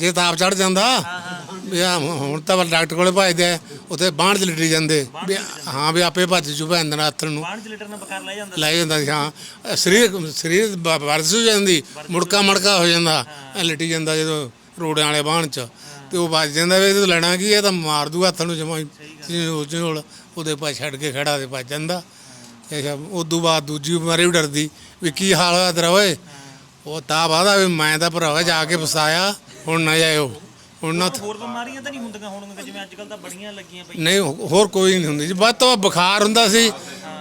ਜੇ ਤਾਪ ਚੜ ਜਾਂਦਾ। ਵੀ ਆਹ ਹੁਣ ਤਾਂ ਡਾਕਟਰ ਕੋਲੇ ਭਜਦੇ ਉੱਥੇ ਬਾਹਰ ਚ ਲਿਟੀ ਜਾਂਦੇ। ਵੀ ਹਾਂ ਵੀ ਆਪੇ ਭੱਜ ਜੂ ਭੈਣ ਦਾ ਆਥਣ ਨੂੰ। ਬਾਣ ਚ ਲੀਟਰ ਨਾਲ ਬੁਖਾਰ ਲੈ ਜਾਂਦਾ। ਲੈ ਜਾਂਦਾ ਸੀ ਹਾਂ। ਸਰੀਰ ਸਰੀਰ ਬ- ਵਰਜ਼ ਹੋ ਜਾਂਦੀ ਮੁੜਕਾ ਮੜਕਾ ਹੋ ਜਾਂਦਾ। ਐ ਲਿਟੀ ਜਾਂਦਾ ਜਦੋਂ ਰੋੜਿਆਂ ਵਾਲੇ ਬਾਹਣ ਚ। ਤੇ ਉਹ ਵੱਜ ਜਾਂਦਾ ਵੀ ਇਹ ਲੈਣਾ ਕੀ ਇਹ ਤਾਂ ਮਾਰ ਦੂ ਹੱਥ ਨੂੰ ਜਮਾ ਉਹਦੇ ਉਹਦੇ ਪਾ ਛੱਡ ਕੇ ਖੜਾ ਤੇ ਭੱਜ ਜਾਂਦਾ। ਅੱਛਾ ਉਦੋਂ ਬਾਅਦ ਦੂਜੀ ਬਿਮਾਰੀ ਵੀ ਡਰਦੀ। ਵੀ ਕੀ ਹਾਲ ਹੋਇਆ ਤੇਰਾ ਓਏ? ਉਹ ਤਾਂ ਬਾਦਾ ਵੀ ਮੈਂ ਤਾਂ ਭਰਾਵਾ ਜਾ ਕੇ ਫਸਾਇਆ। ਹੁਣ ਨਾ ਜਾਇਓ। ਹੁਣ ਨਾ ਹੋਰ ਬਿਮਾਰੀਆਂ ਤਾਂ ਨਹੀਂ ਹੁੰਦੀਆਂ ਹੋਣਗੀਆਂ ਜਿਵੇਂ ਅੱਜ ਕੱਲ ਤਾਂ ਬੜੀਆਂ ਲੱਗੀਆਂ ਪਈਆਂ। ਨਹੀਂ ਹੋਰ ਕੋਈ ਨਹੀਂ ਹੁੰਦੀ ਜੀ। ਵੱਧ ਤੋਂ ਵੱਧ ਬੁਖਾਰ ਹੁੰਦਾ ਸੀ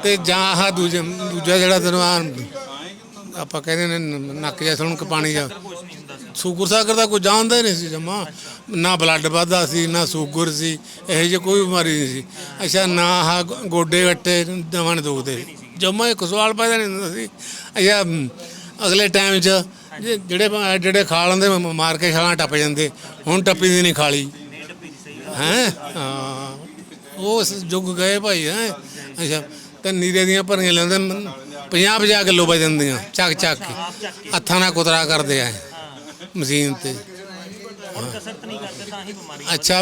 ਤੇ ਜਾਂ ਆਹ ਦੂਜਾ ਦੂਜਾ ਜਿਹੜਾ ਤੈਨੂੰ ਆਹ ਆਪਾਂ ਕਹਿੰਦੇ ਨੇ ਨੱਕ ਜਿਹਾ ਸੁਣਕ ਪਾਣੀ ਜਾ ਕੁਝ ਨਹੀਂ ਹੁੰਦਾ ਸੀ। ਸ਼ੂਗਰ ਸਾਗਰ ਦਾ ਕੋਈ ਜਾਣਦਾ ਹੀ ਨਹੀਂ ਸੀ ਜਮਾ। ਨਾ ਬਲੱਡ ਵੱਧਦਾ ਸੀ ਨਾ ਸ਼ੂਗਰ ਸੀ। ਇਹੋ ਜਿਹੀ ਕੋਈ ਬਿਮਾਰੀ ਨਹੀਂ ਸੀ। ਅੱਛਾ ਨਾ ਆਹ ਗੋਡੇ ਗੱਟੇ ਦਵਾਂ ਦੁਖਦੇ ਜਮਾ ਇੱਕ ਸਵਾਲ ਪੈਦਾ ਨਹੀਂ ਹੁੰਦਾ ਸੀ। ਅੱਛਾ ਅਗਲੇ ਟਾਈਮ 'ਚ ਜੇ- ਜਿਹੜੇ ਜਿਹੜੇ ਖਾ ਲੈਂਦੇ ਮ- ਮਾਰ ਕੇ ਛਾਲਾਂ ਟੱਪ ਜਾਂਦੇ ਹੁਣ ਟੱਪੀ ਦੀ ਨਹੀਂ ਖਾਲੀ। ਨਹੀਂ ਡੱਬੀ ਦੀ ਸਹੀ ਗੱਲ ਹੈ। ਉਹ ਸ- ਜੁਗ ਗਏ ਭਾਈ ਹੈ? ਅੱਛਾ। ਤੇ ਨੀਰੇ ਦੀਆਂ ਭਰੀਆਂ ਲੈਂਦੇ 50 50 ਕਿਲੋ ਵਜਨ ਦੀਆਂ ਚੱਕ ਚੱਕ ਕੇ। ਹੱਥਾਂ ਨਾਲ ਕੁਤਰਾ ਕਰਦੇ ਆ ਮਸ਼ੀਨ ਤੇ। ਹੁਣ ਕਸਰਤ ਨਹੀਂ ਕਰਦੇ ਤਾਂ ਹੀ ਬਿਮਾਰੀਆਂ ਅੱਛਾ।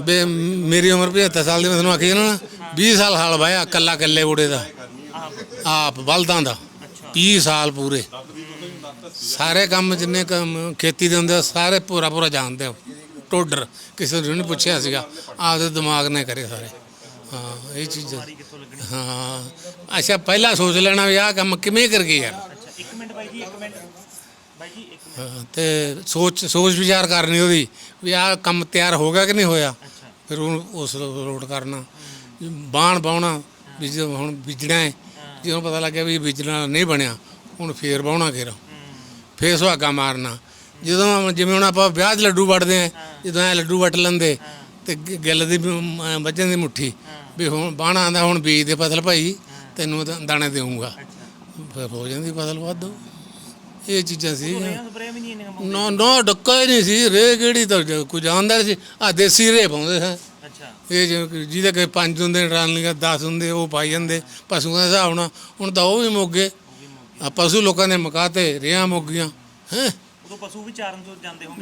ਬੇ ਮੇਰੀ ਉਮਰ 75 ਸਾਲ ਦੀ ਮੈਂ ਤੁਹਾਨੂੰ ਆਖੀ ਨਾ 20 ਸਾਲ ਹਾਲ ਵਾਇਆ ਕੱਲਾ ਕੱਲੇ ਬੁੜੇ ਦਾ। ਆਪ। ਬਲਦਾਂ ਦਾ। 20 ਸਾਲ ਪੂਰੇ। ਸਾਰੇ ਕੰਮ ਜਿੰਨੇ ਕੰਮ ਖੇਤੀ ਦੇ ਹੁੰਦੇ ਆ, ਸਾਰੇ ਪੂਰਾ ਪੂਰਾ ਜਾਣਦੇ ਆ। ਟੋਡਰ ਕਿਸੇ ਨੂੰ ਨਹੀਂ ਪੁੱਛਿਆ ਸੀਗਾ। ਆਪਦੇ ਦਿਮਾਗ ਨੇ ਕਰੇ ਸਾਰੇ। ਹਾਂ ਇਹ ਚੀਜ਼ਾਂ। ਹਾਂ। ਅੱਛਾ ਪਹਿਲਾਂ ਸੋਚ ਲੈਣਾ ਵੀ ਆਹ ਕੰਮ ਕਿਵੇਂ ਕਰਗੇ ਯਾਰ? ਅੱਛਾ ਇੱਕ ਮਿੰਟ ਬਾਈ ਜੀ ਇੱਕ ਮਿੰਟ। ਬਾਈ ਜੀ ਇੱਕ ਮਿੰਟ। ਹਾਂ, ਤੇ ਸੋਚ ਸੋਚ ਵਿਚਾਰ ਕਰਨੀ ਉਹਦੀ ਵੀ ਆਹ ਕੰਮ ਤਿਆਰ ਹੋ ਗਿਆ ਕਿ ਨਹੀਂ ਹੋਇਆ? ਅੱਛਾ। ਫਿਰ ਉਹਨੂੰ ਉਸ ਰੋਡ ਕਰਨਾ। ਬਾਣ ਬਾਉਣਾ ਵੀ ਜਦੋਂ ਹੁਣ ਬੀਜਣਾ ਹੈ। ਜਦੋਂ ਪਤਾ ਲੱਗਿਆ ਵੀ ਬੀਜਣਾ ਨਹੀਂ ਬਣਿਆ ਹੁਣ ਫੇਰ ਬਾਉਣਾ ਫੇਰ। ਫੇਰ ਸੁਹਾਗਾ ਮਾਰਨਾ। ਜਦੋਂ ਜਿਵੇਂ ਹੁਣ ਆਪਾਂ ਵਿਆਹ 'ਚ ਲੱਡੂ ਵਟਦੇ ਆ ਜਦੋਂ ਐ ਲੱਡੂ ਵਟ ਲੈਂਦੇ ਤੇ ਗਿੱਲ ਦੀ ਵੱਜਣ ਦੀ ਮੁੱਠੀ ਵੀ ਹੁਣ ਬਾਣਾ ਆਂਦਾ ਹੁਣ ਬੀਜ ਦੇ ਫਸਲ ਭਾਈ ਤੈਨੂੰ ਦਾਣੇ ਦੇਊਂਗਾ। ਫਿਰ ਹੋ ਜਾਂਦੀ ਫਸਲ ਵਾਧੂ। ਇਹ ਚੀਜ਼ਾਂ ਸੀ। ਨਾ ਨਾ ਡੱਕਾ ਹੀ ਨਹੀਂ ਸੀ। ਰੇ ਕਿਹੜੀ ਤਾਂ ਕੋਈ ਜਾਣਦਾ ਨਹੀਂ ਸੀ। ਆ ਦੇਸੀ ਰੇ ਪਾਉਂਦੇ ਅੱਛਾ। ਇਹ ਜਿਹਦੇ ਕਿ ਪੰਜ ਹੁੰਦੇ ਰਨ ਲਿਆ 10 ਹੁੰਦੇ ਉਹ ਪਾਈ ਜਾਂਦੇ। ਪਸ਼ੂਆਂ ਦੇ ਹਿਸਾਬ ਨਾਲ ਹੁਣ ਤਾਂ ਉਹ ਵੀ ਮੁੱਕ ਗਏ। ਆ ਪਸ਼ੂ ਲੋਕਾਂ ਨੇ ਮੁਕਾਤੇ ਰਿਆਂ ਮੁੱਕ ਗਈਆਂ, ਹੈ? ਉਦੋਂ ਪਸ਼ੂ ਵੀ ਚਾਰਨ ਤੋਂ ਜਾਂਦੇ ਹੋਣਗੇ।